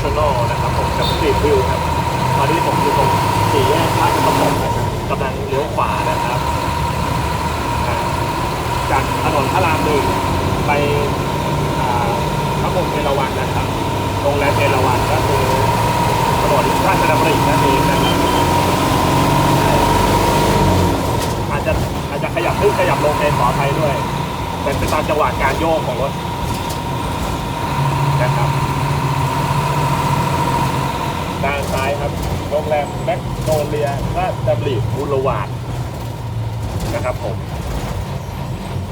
International นะครับผมกับ Street View ครับตอนนี้ผมอยู่ตรงสี่แยกราชประสงค์นะครับกำลังเลี้ยวขวานะครับอ่าจากถนนพระรามหนึ่งไปอ่าพระพรหมเทรวันนะครับโรงแรมเทรวันก็คือถนนราชดำรินั่นเองนะครับอาจจะอาจจะขยับขึ้นขยับลงในขออภัยด้วย เป็นไปตามจังหวะการโยกของรถนะครับ ด้า นซ้ายครับโรงแรมแมกโนเลียราชดำริบูรวาดนะครับผม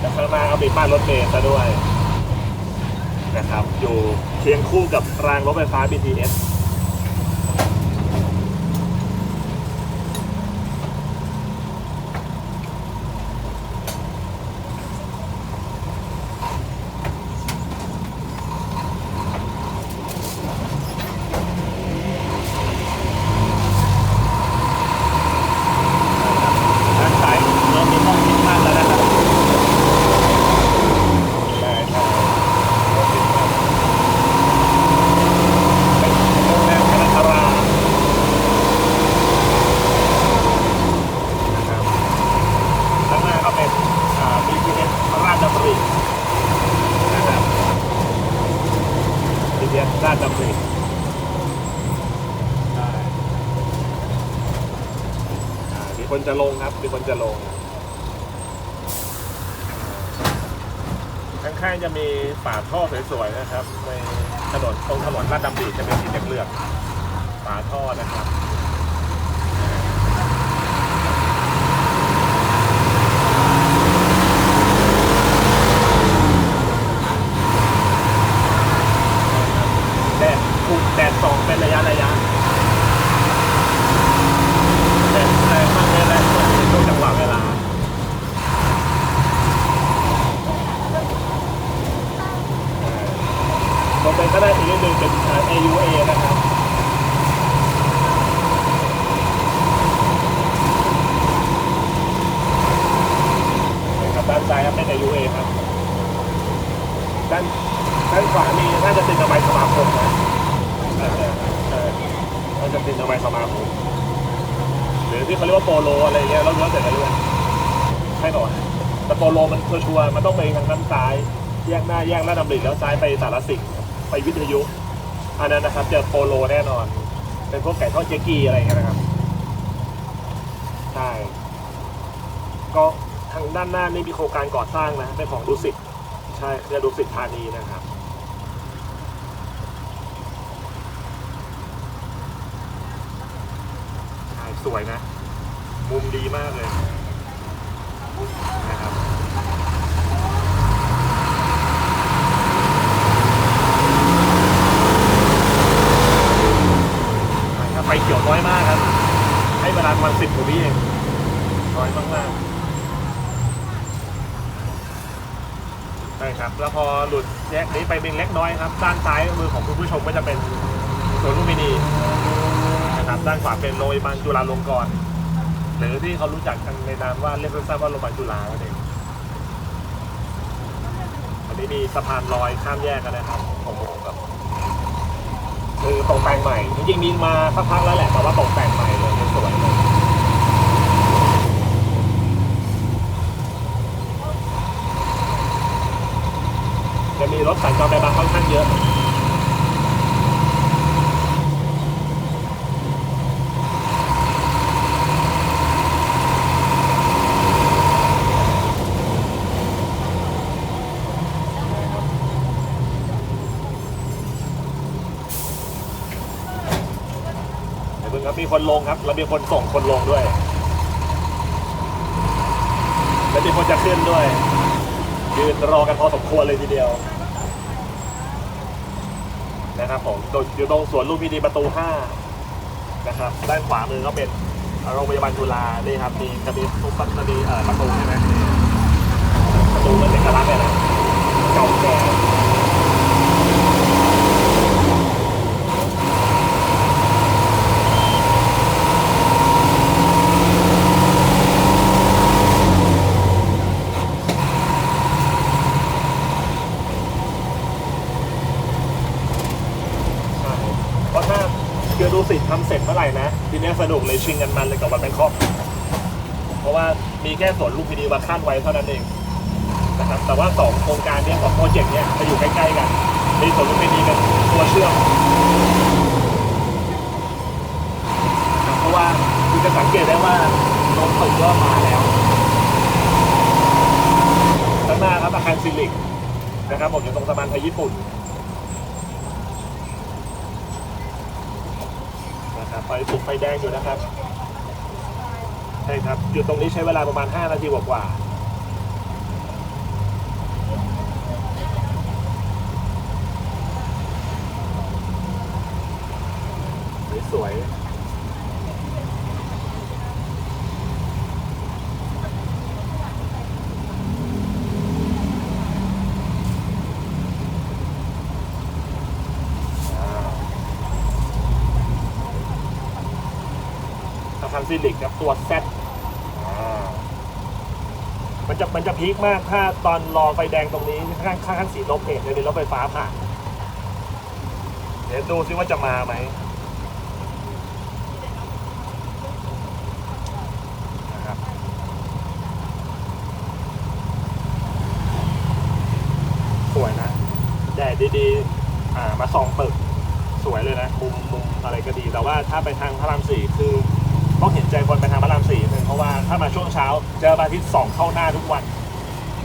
และข้างหน้าก็มีป้ายรถเมล์ซะด้วยนะครับ อยู่เคียงคู่กับรางรถไฟฟ้า BTS ด้านซ้ายเริ่มมีห้องคิดมากแล้วนะครับใช่ใช่ห้องคิดมากเป็นโรงแรมคณะรานะครับข้างหน้าก็เป็นอ่า BTS ราชดำรินะครับ BTS ราชดำริใช่ อ่ามี คนจะลงครับ มีคนจะลง ข้างๆจะมีฝาท่อสวยๆนะครับ ในถนนตรงถนนลาดดำริจะเป็นสีเหลืองๆฝาท่อนะครับแดดถูกแดดส่องเป็นระยะระยะ แต่แต่มันเป็นอะไรช่วงจังหวะเวลาผมเป็นก็ได้อีกนิดนึงเป็น AUA นะครับนะครับด้านซ้ายครับเป็น AUA ครับ ด้านด้านขวามีน่าจะเป็นทำไมยสมาคมนะเออเออเออน่าจะเป็นทำไมยสมาคม หรือที่เขาเรียกว่าโปโลอะไรเงี้ยเราเลือกแต่ละเรื่องใช่หน่อยแต่โปโลมันชัวร์มันต้องไปทางด้านซ้าย แยกหน้าแยกลาดำริแล้วซ้ายไปสารสิงห์ไปวิทยุอันนั้นนะครับเจอโปโลแน่นอน เป็นพวกไก่ทอดเจกีอะไรเงี้ยนะครับใช่ก็ทางด้านหน้านี่มีโครงการก่อสร้างนะเป็นของดุสิตใช่เรียดุสิตธานีนะครับ ใช่ สวยนะ มุมดีมากเลยนะครับไฟเขียวน้อยมากครับ ให้เวลาประมาณสิบกว่าวิเองน้อยมากๆใช่ครับ แล้วพอหลุดแยกนี้ไปเป็นเล็กน้อยครับ ด้านซ้ายมือของคุณผู้ชมก็จะเป็นสวนลุมพินี นะครับด้านขวาเป็นโรงพยาบาลจุฬาลงกรณ์หรือที่เขารู้จักกันในนามว่าเรียกสั้นๆว่าโรงพยาบาลจุฬานั่นเองอันนี้มีสะพานลอยข้ามแยกกันนะครับของโมกับคือตกแต่งใหม่จริงๆมีมาสักพักแล้วแหละแต่ว่าตกแต่งใหม่เลยสวยเลยจะมีรถสัญจรไปมาค่อนข้างเยอะ เดี๋ยวเพิ่งครับมีคนลงครับแล้วมีคนส่งคนลงด้วยแล้วมีคนจะขึ้นด้วยยืนรอกันพอสมควรเลยทีเดียวนะครับผมอยู่ตรงสวนลุมพินีประตู 5 นะครับ ด้านขวามือก็เป็นโรงพยาบาลจุฬานี่ครับมีจะมีทุกประตูเอ่อประตูใช่ไหมประตูมันเป็นกระลักษณ์เลยนะเก่าแก่ใช่ รือดูสิ ทำเสร็จเมื่อไหร่นะ ทีเนี้ยสนุกเลยชิงกันมันเลยกับวันแบงคอกเพราะว่ามีแค่สวนลูกพินีมาขั้นไว้เท่านั้นเองนะครับแต่ว่าสองโครงการเนี้ยของโปรเจกต์เนี้ยจะอยู่ใกล้ๆกันมีสวนลูกพินีเป็นตัวเชื่อมเพราะว่าคุณจะสังเกตได้ว่าลมตึกเริ่มมาแล้วข้างหน้าครับอาคารซิลิกนะครับผมอยู่ตรงสะพานไทยญี่ปุ่น นะครับ ไฟสุกไฟแดงอยู่นะครับใช่ครับอยู่ตรงนี้ใช้เวลาประมาณ 5 นาทีกว่าๆสวย อาคารซิลิกครับตัวแซดมันจะมันจะพีคมากถ้าตอนรอไฟแดงตรงนี้ข้างข้างสีลบเอกจะมีรถไฟฟ้าผ่านเดี๋ยวดูซิว่าจะมาไหมสวยนะ แดดดีๆ อ่ามาส่องตึก สวยเลยนะ มุมมุมอะไรก็ดี แต่ว่าถ้าไปทางพระรามสี่คือ ต้องเห็นใจคนไปทางพระรามสี่นึงเพราะว่าถ้ามาช่วงเช้าเจอพระอาทิตย์สองเข้าหน้าทุกวัน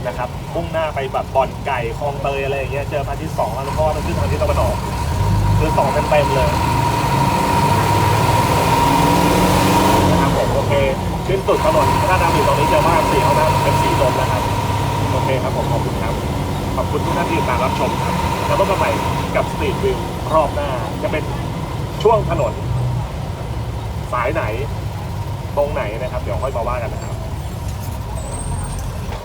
นะครับมุ่งหน้าไปแบบบ่อนไก่คลองเตยอะไรอย่างเงี้ยเจอพระอาทิตย์สองแล้วเพราะว่ามันขึ้นทางทิศตะวันออกคือสองเต็มเต็มๆเลยนะครับผมโอเคขึ้นสุดถนนพระรามอยู่ตรงนี้เจอพระรามสี่เข้าหน้าเป็นสีลมนะครับโอเคครับผมขอบคุณครับขอบคุณทุกท่านที่ติดตามรับชมครับแล้วพบกันใหม่กับสตรีทวิวรอบหน้าจะเป็นช่วงถนน สายไหน ตรงไหนนะครับ เดี๋ยวค่อยมาว่ากันนะครับ